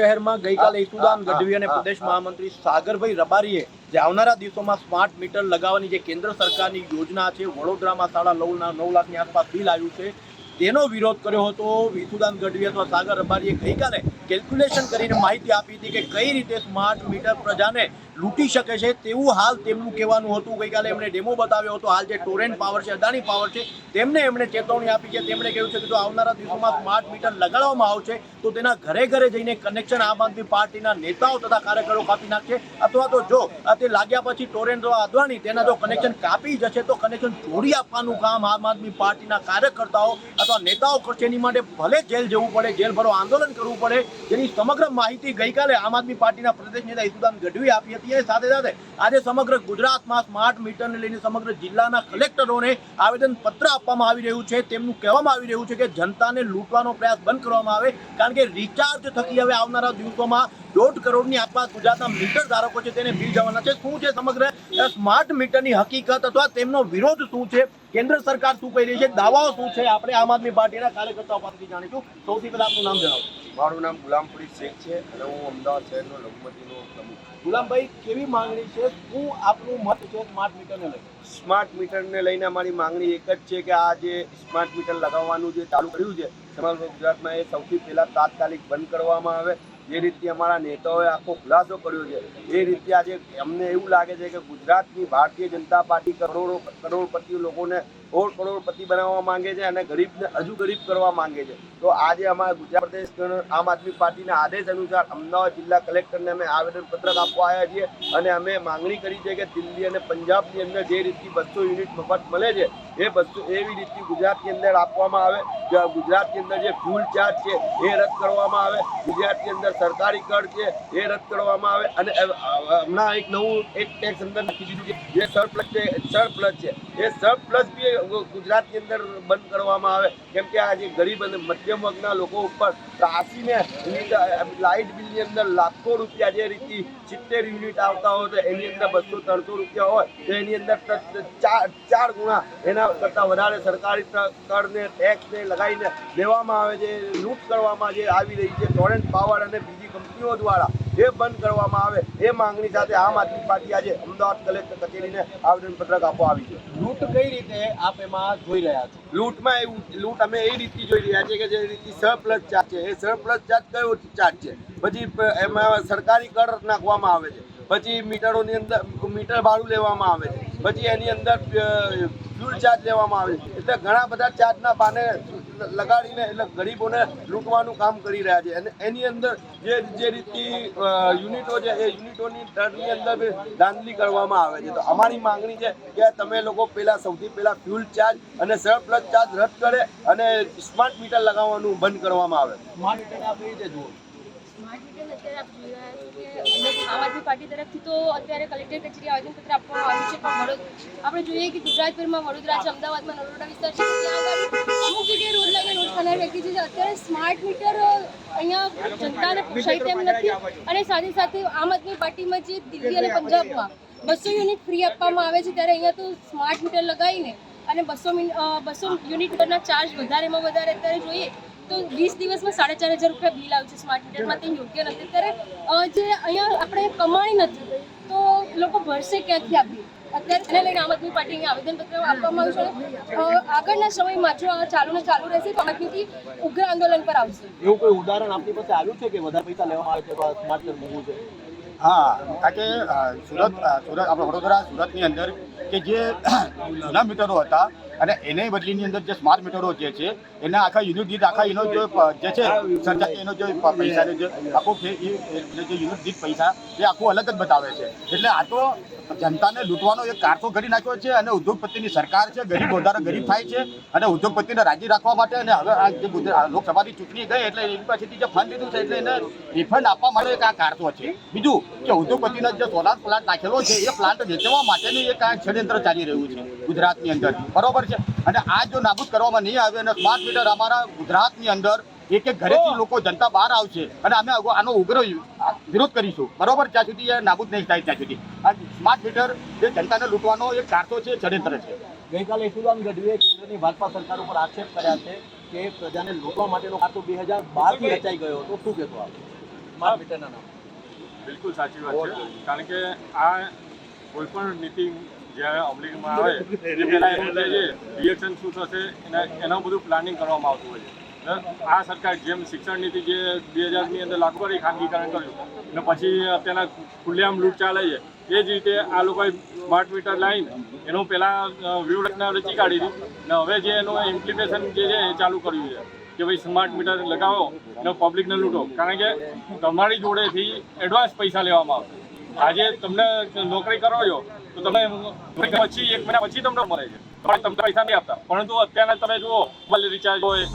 શહેરમાં ગઈકાલે ઈસુદાન ગઢવી અને પ્રદેશ મહામંત્રી સાગરભાઈ રબારીએ જે આવનારા દિવસોમાં સ્માર્ટ મીટર લગાવવાની જે કેન્દ્ર સરકારની યોજના છે વડોદરામાં સાડા નવ નવ લાખની આસપાસ બિલ આવ્યું છે તેનો વિરોધ કર્યો હતો ઈસુદાન ગઢવી અથવા સાગર રબારીએ ગઈકાલે કેલ્ક્યુલેશન કરીને માહિતી આપી હતી કે કઈ રીતે સ્માર્ટ મીટર પ્રજાને લૂંટી શકે છે તેવું હાલ તેમનું કહેવાનું હતું. ગઈકાલે એમણે ડેમો બતાવ્યો હતો. હાલ જે ટોરેન્ટ પાવર છે, અદાણી પાવર છે, તેમને એમણે ચેતવણી આપી છે. તેમણે કહ્યું છે કે જો આવનારા દિવસોમાં સ્માર્ટ મીટર લગાડવામાં આવશે, તો તેના ઘરે ઘરે જઈને કનેક્શન આમ આદમી પાર્ટીના નેતાઓ તથા કાર્યકરો કાપી નાખશે. અથવા તો જો તે લાગ્યા પછી ટોરેન્ટ અથવા અદાણી તેના જો કનેક્શન કાપી જશે, તો કનેક્શન ચોરી આપવાનું કામ આમ આદમી પાર્ટીના કાર્યકર્તાઓ અથવા નેતાઓ કરશે. એની માટે ભલે જેલ જવું પડે, જેલ ભરો આંદોલન કરવું પડે. જેની સમગ્ર માહિતી ગઈકાલે આમ આદમી પાર્ટીના પ્રદેશ નેતા ઈસુદાન ગઢવી આપી હતી. એ સાથે સાથે આજે સમગ્ર ગુજરાતમાં સ્માર્ટ મીટરને લઈને સમગ્ર જિલ્લાના કલેક્ટરોને આવેદન પત્ર આપવામાં આવી રહ્યું છે. તેમનું કહેવામાં આવી રહ્યું છે કે જનતાને લૂંટવાનો પ્રયાસ બંધ કરવામાં આવે કારણ કે રિચાર્જ થકી હવે આવનારા દિવસોમાં દોઢ કરોડની આસપાસ ગુજરાતના મીટર ધારકો છે તેને બિલ જવાના છે. શું છે સમગ્ર સ્માર્ટ મીટરની હકીકત અથવા તેમનો વિરોધ શું છે? કેન્દ્ર સરકાર શું કહી રહી છે? દાવાઓ શું છે? આપણે આમ આદમી પાર્ટીના કાર્યકર્તાઓ પાસેથી જાણીશું. સૌથી પહેલા આપનું નામ જણાવો. મારું નામ ગુલામપુરી શેખ છે અને હું અમદાવાદ શહેરનો લઘુમતીનો પ્રમુખ ગુલામભાઈ કેવી માંગણી છે? શું આપનું મત છે સ્માર્ટ મીટરને લઈને સ્માર્ટ મીટરને લઈને અમારી માંગણી એક જ છે કે આ જે સ્માર્ટ મીટર લગાવવાનું જે ચાલુ કર્યું છે સમગ્ર ગુજરાતમાં એ સૌથી પહેલાં તાત્કાલિક બંધ કરવામાં આવે. જે રીતે અમારા નેતાઓએ આખો ખુલાસો કર્યો છે, એ રીતે આજે અમને એવું લાગે છે કે ગુજરાતની ભારતીય જનતા પાર્ટી કરોડો કરોડપતિ લોકોને કરોડ કરોડપતિ બનાવવા માંગે છે અને ગરીબને હજુ ગરીબ કરવા માંગે છે. તો આજે અમારા ગુજરાત પ્રદેશ આમ આદમી પાર્ટીના આદેશ અનુસાર અમદાવાદ જિલ્લા કલેક્ટરને અમે આવેદનપત્રક આપવા આવ્યા છીએ અને અમે માંગણી કરી છે કે દિલ્હી અને પંજાબની અંદર જે રીતની બસો યુનિટ મફત મળે છે, એ બસો, એવી રીતની ગુજરાતની અંદર આપવામાં આવે. ગુજરાતની અંદર જે ફ્યુલ ચાર્જ છે, એ રદ કરવામાં આવે. ગુજરાતની અંદર સરકારી કર છે, એ રદ કરવામાં આવે. અને હમણાં એક નવું, એક ટેક્સ અંદર નાખી દીધું છે. જે સરપ્લસ છે સરપ્લસ છે. એ સરપ્લસ બી ગુજરાતની અંદર બંધ કરવામાં આવે. કેમ કે આ જે ગરીબ અને મધ્યમ વર્ગના લોકો ઉપર ત્રાસીને લાઇટ બિલની અંદર લાખો રૂપિયા જે રીતે સિત્તેર યુનિટ આવતા હોય તો એની અંદર બસો ત્રણસો રૂપિયા હોય તો એની અંદર ચાર ચાર ગુણા એના કરતાં વધારે સરકારી કરને ટેક્સને લગાવીને લેવામાં આવે છે, લૂંટ કરવામાં જે આવી રહી છે ટોરેન્ટ પાવર અને બીજી કંપનીઓ દ્વારા. એ બંધ કરવામાં આવે એ માંગણી સાથે આમ આદમી પાર્ટી આજે અમદાવાદ કલેક્ટર કચેરીને આવેદનપત્રક આપવા આવી છે. લૂંટ કઈ રીતે આપ એમાં જોઈ રહ્યા છો? લૂંટમાં એવું લૂંટ અમે એ રીતથી જોઈ રહ્યા છીએ કે જે રીતથી સરપ્લસ ચાર્જ છે. એ સરપ્લસ ચાર્જ કયો ચાર્જ છે? પછી એમાં સરકારી કર નાખવામાં આવે છે. પછી મીટરોની અંદર મીટર ભાડું લેવામાં આવે છે. પછી એની અંદર ફ્યુલ ચાર્જ લેવામાં આવે છે. એટલે ઘણા બધા ચાર્જના બાને લગાડીને એટલે ગરીબોને લૂંટવાનું કામ કરી રહ્યા છે. અને એની અંદર જે જે રીતની યુનિટો છે, એ યુનિટોની દરની અંદર બી ધાંધલી કરવામાં આવે છે. તો અમારી માંગણી છે કે તમે લોકો પહેલા સૌથી પહેલા ફ્યુલ ચાર્જ અને સરપ્લસ ચાર્જ રદ કરે અને સ્માર્ટ મીટર લગાવવાનું બંધ કરવામાં આવે. સ્માર્ટ મીટર આપ રીતે જુઓ. આમ આદમી પાર્ટી તરફથી તો અત્યારે કલેક્ટર કચેરી આવેદનપત્ર આપવામાં આવ્યું છે, પણ આપણે જોઈએ કે ગુજરાતભરમાં વડોદરા છે, અમદાવાદમાં નરોડા વિસ્તાર છે, ત્યાં અમુક જગ્યાએ રોડ લાગે, રોડ ખાનાર વ્યક્તિ છે અત્યારે સ્માર્ટ મીટર અહીંયા જનતાને પોસાય તેમ નથી. અને સાથે સાથે આમ આદમી પાર્ટીમાં જે દિલ્હી અને પંજાબમાં બસો યુનિટ ફ્રી આપવામાં આવે છે, ત્યારે અહીંયા તો સ્માર્ટ મીટર લગાવીને અને બસો બસો યુનિટ પરના ચાર્જ વધારેમાં વધારે અત્યારે જોઈએ તો વીસ દિવસમાં સાડા ચાર હજાર રૂપિયા બિલ આવ્યું છે સ્માર્ટ મીટરમાં તે યોગ્ય નથી. અત્યારે જે અહીંયા આપણે કમાણી નથી તો લોકો ભરશે ક્યાંથી આપી અત્યારે એને લઈને આમ આદમી પાર્ટી અહીંયા આવેદનપત્ર આપવામાં આવ્યું છે આગળના સમયમાં જો આ ચાલુ ને ચાલુ રહેશે તો આમ ઉગ્ર આંદોલન પર આવશે. એવું કોઈ ઉદાહરણ આપની પાસે આવ્યું છે કે વધારે પૈસા લેવામાં આવે છે સ્માર્ટ મીટર મૂકવું છે? હા કારણ કે સુરત સુરત આપણે વડોદરા સુરતની અંદર કે જે જૂના મીટરો હતા અને એને બદલીની અંદર જે સ્માર્ટ મીટરો જે છે, એના આખા યુનિટ દીઠ, આખા એનો જે જે છે, સરકાર એનો જે પૈસા જે, આખો જે યુનિટ દીઠ પૈસા, એ આખું અલગ જ બતાવે છે. એટલે આ તો જનતાને લૂંટવાનો એક કારસો કરી નાખ્યો છે અને ઉદ્યોગપતિની સરકાર છે, ગરીબ વધારે ગરીબ થાય છે અને ઉદ્યોગપતિને રાજી રાખવા માટે અને હવે આ જે લોકસભાની ચૂંટણી ગઈ એટલે એની પાસેથી જે ફંડ લીધું છે એટલે એને રિફંડ આપવા માટે એક આ કારસો છે. બીજું કે ઉદ્યોગપતિનો જે સોલાર પ્લાન્ટ નાખેલો છે, એ પ્લાન્ટ વેચવા માટેનું એક આ ષડયંત્ર ચાલી રહ્યું છે ગુજરાતની અંદર. બરોબર છે. અને આ જો નાબૂદ કરવામાં નહીં આવે અને સ્માર્ટ મીટર અમારા ગુજરાતની અંદર એક એક ઘરેથી લોકો જનતા બહાર આવશે અને અમે આનો ઉગ્ર વિરોધ કરીશું. બરોબર? જ્યાં સુધી એ નાબૂદ નહીં થાય ત્યાં સુધી. આ સ્માર્ટ મીટર જે જનતાને લૂંટવાનો એક કારસો છે ષડયંત્ર છે. ગઈકાલે ઈસુદાન ગઢવીએ કેન્દ્રની ભાજપા સરકાર ઉપર આક્ષેપ કર્યા છે કે પ્રજાને લૂંટવા માટેનો કારસો બે હજાર બારથી રચાઈ ગયો હતો. શું કહેતો આપ? સ્માર્ટ મીટરના નામ. બિલકુલ સાચી વાત છે. કારણ કે આ કોઈ પણ નીતિ જ્યારે અમલીમાં આવે એ પહેલાં એનું જે રિએક્શન શું થશે, એના એનું બધું પ્લાનિંગ કરવામાં આવતું હોય છે. આ સરકાર જેમ શિક્ષણ નીતિ જે બે હજારની અંદર લાગુ કરી, ખાનગીકરણ કર્યું, અને પછી અત્યારના ખુલ્લેઆમ લૂંટ ચાલે છે, એ જ રીતે આ લોકોએ સ્માર્ટ મીટર લાઈન, એનું પહેલાં વ્યૂહરચના રચી કાઢી હતી, અને હવે જે એનું ઇમ્પ્લિમેશન જે છે, એ ચાલુ કર્યું છે, કે ભાઈ સ્માર્ટ મીટર લગાવો અને પબ્લિકને લૂંટો. કારણ કે તમારી જોડેથી એડવાન્સ પૈસા લેવામાં આવશે. આજે તમને નોકરી કરો છો, તો તમે પછી એક મહિના પછી તમને મળે છે. તમે પૈસા નહીં આપતા. પરંતુ અત્યારના તમે જુઓ, મોબાઈલ રિચાર્જ હોય.